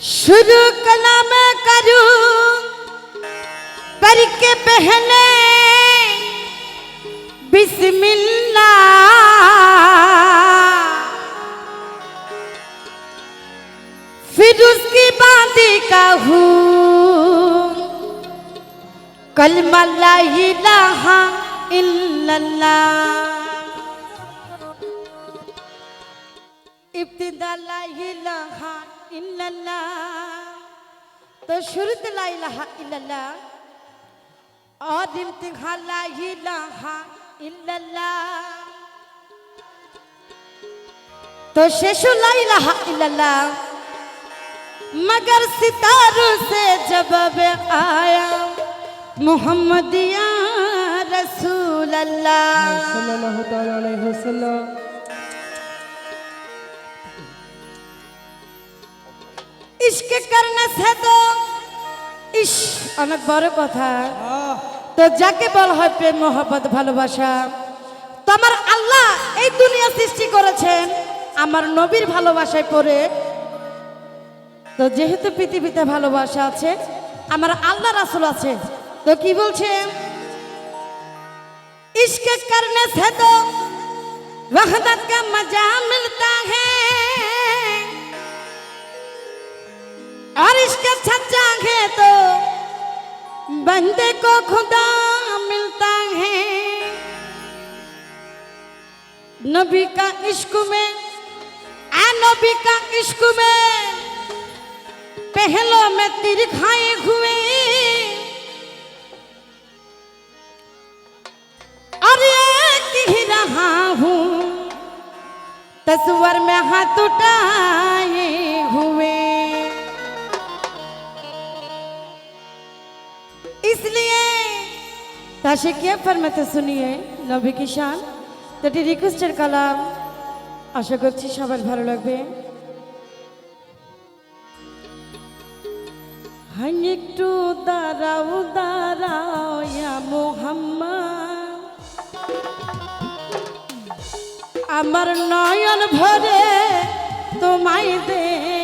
शुरू कला में करू, पर के पहने बिस्मिल्ला। फिर उसकी बांदी कहू हूँ कलमा ला इलाहा इल्लल्लाह। ইবতিদা লা ইলাহা ইল্লাল্লাহ তো শুরুতে লা ইলাহা ইল্লাল্লাহ আর ইবতিহা লা ইলাহা ইল্লাল্লাহ তো শেষু লা ইলাহা ইল্লাল্লাহ مگر ستاروں سے جواب آیا محمد یا رسول इश्क करने से तो ইস অনেক বড় কথা আহ তো যাকে বলা হয় প্রেম মোহব্বত ভালোবাসা তো আমার আল্লাহ এই দুনিয়া সৃষ্টি করেছেন আমার নবীর ভালোবাসায় পড়ে তো যেহেতু পৃথিবীতে ভালোবাসা আছে আমার আল্লাহ রাসুল আছে তো কি বলছে इश्क करने से तो वहदत का मजा मिलता है और इसका सच्चा है तो बंदे को खुदा मिलता है। नबी का इश्क में आ नबी का इश्क में पहलों में तीर खाए हुए। और एक ही रहा हूँ, तस्वर में हाथ उठाए। তাশিকিয়া ফরমাতে শুনিয়ে নবী কিষান এটি রিকোয়েস্টের কালাম। আশা করছি সবার ভালো লাগবে। হাই একটু দাঁড়াও দাঁড়াও মোহাম্মদ। আমার নয়ন ভরে তোমায় দেখব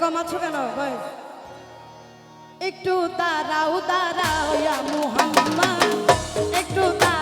কম আছো কেন? ভাই? একটু তারাও তারাও মুহাম্মদ। একটু দাঁড়াও।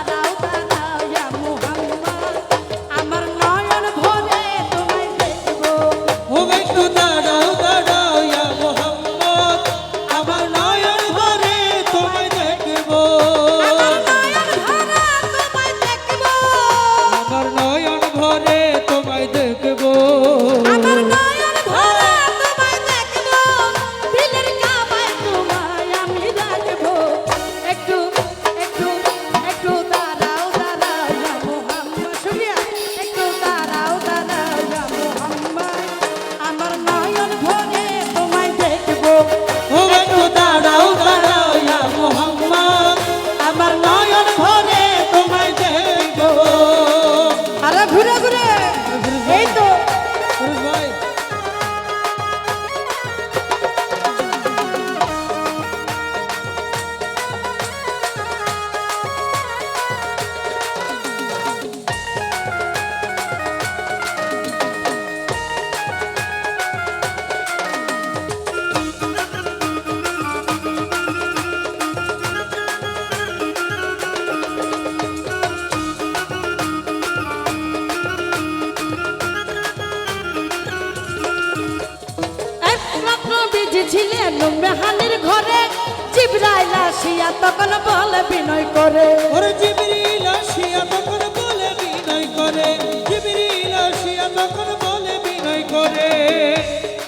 আসিয়া তখন বলে বিনয় করে। ওরে জিবরিল আসিয়া তখন বলে বিনয় করে। জিবরিল আসিয়া তখন বলে বিনয় করে।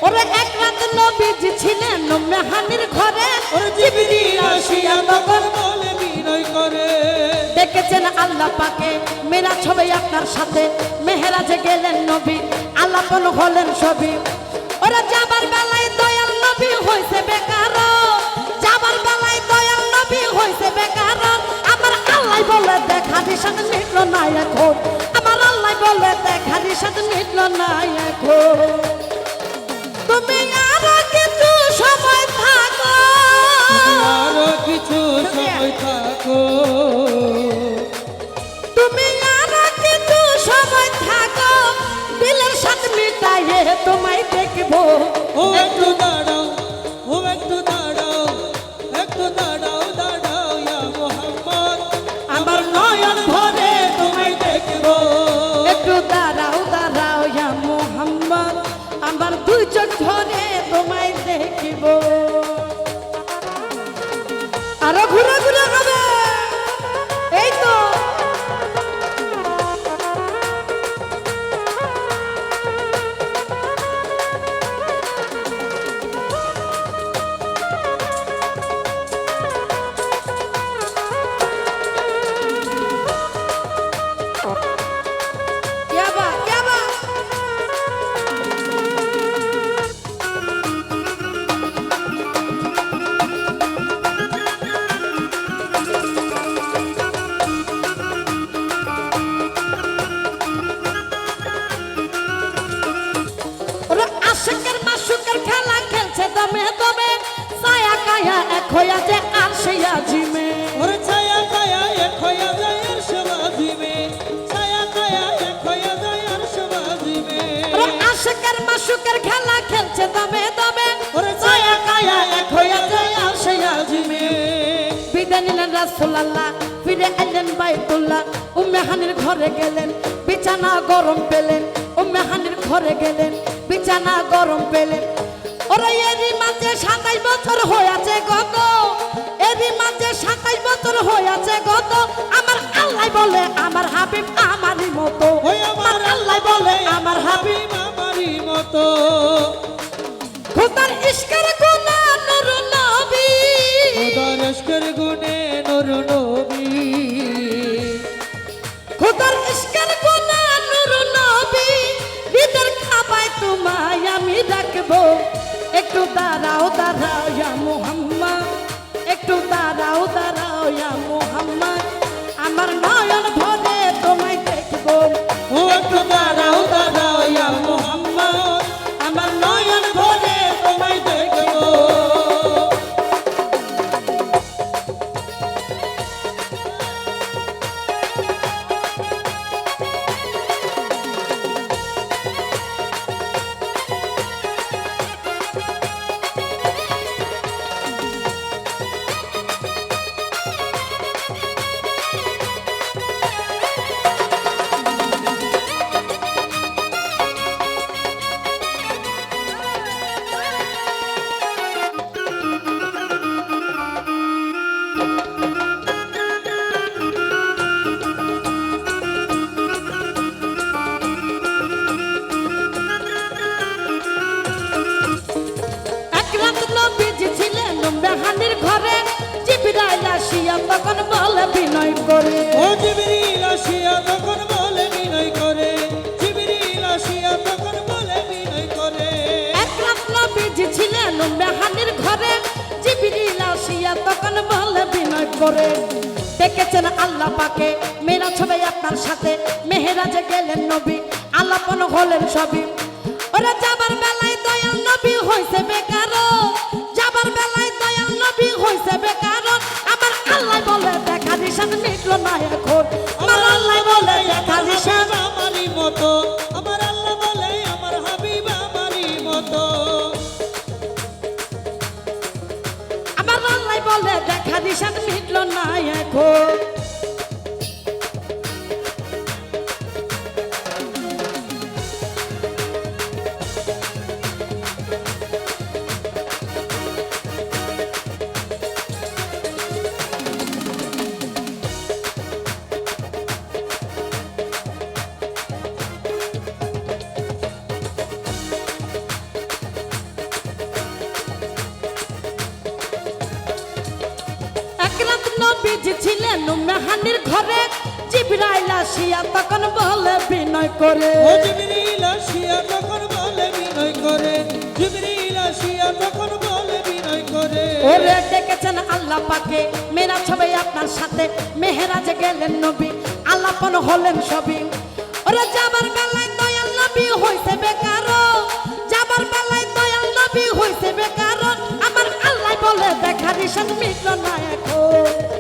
ওরে একমাত্র নবীজি ছিলেন মেহানির ঘরে। ওরে জিবরিল আসিয়া তখন বলে বিনয় করে। দেখেছেন আল্লাহ পাকে মেরা ছবি আপনার সাথে। মেহেরাজে গেলেন নবী আল্লাপন হলেন সবই। ওরা যাবার বেলায় দয়াল নবী হয়েছে বেকার। না এখন। আমার আল্লাহ বলে দেখা নিষেধ মিটল না এখন। তুমি আর কিছু সময় থাকো। আরও কিছু সময় থাকো। তুমি আর কিছু সময় থাকো। দিলের সাথে মিটাইয়ে তোমায় দেখব। ও একটু দাঁড়াও। দেখিব দমে দমে ছায়া কায়া এক হইয়া যে আর সেই আজিমে ওর ছায়া কায়া এক হইয়া যায় আর সমাধিমে ছায়া কায়া এক হইয়া যায় আর সমাধিমে ওরা আশিকের মাসুকের খেলা খেলছে দমে দমে। ওরে ছায়া কায়া এক হইয়া যায় আর সমাধিমে বিদায় নিলেন রাসুল্লাহ ফিরে এলেন বাইতুল্লাহ। উম্মে হানির ঘরে গেলেন বিছানা গরম পেলেন। উম্মে হানির ঘরে গেলেন বিছানা গরম পেলেন। ওরা এরই মাঝে সাতাইশ বছর হয়েছে গত। এরই মাঝে সাতাইশ বছর হয়েছে গত। আমার আল্লাহ বলে আমার হাবিব আমারই মতো। আমার আল্লাহ আসিয়া তখন বলে বিনয় করে। ও জিবরিল আসিয়া তখন বলে বিনয় করে। জিবরিল আসিয়া তখন বলে বিনয় করে। এক রাত নবীজি ছিলেন মেহানির ঘরে জিবিরিল আসিয়া তখন বলে বিনয় করে। দেখেছেন আল্লাহ পাকে মেরা ছবে আপনার সাথে মেহেরাজে গেলেন নবী আল্লাপন হলেন সবই। ওরা যাবার না এখন আমার আল্লাহ বলে দিশান হাবিব আমারই মতো। আমার আল্লাহ বলে, আমার হাবিব আমারই মতো। আমার আল্লাহ বলে দেখা দিশান নবীজি ছিলেন মেহানির ঘরে জিব্রাইল আসিয়া তখন বলে বিনয় করে। ও জিবরিল আসিয়া তখন বলে বিনয় করে। জিবরিল আসিয়া তখন বলে বিনয় করে। ওরে ডেকেছেন আল্লাহ পাকে মেরা ছবি আপনার সাথে মেহেরাজ গেলেন নবী আল্লাপন হলেন সবই। ওরা যাবার বেলায় দয়াল নবী হইছে বেকার যাবার বেলায় দয়াল নবী হইছে বেকার আমার আল্লাহ বলে দেখা দিশন মিটল না এখন।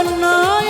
আমার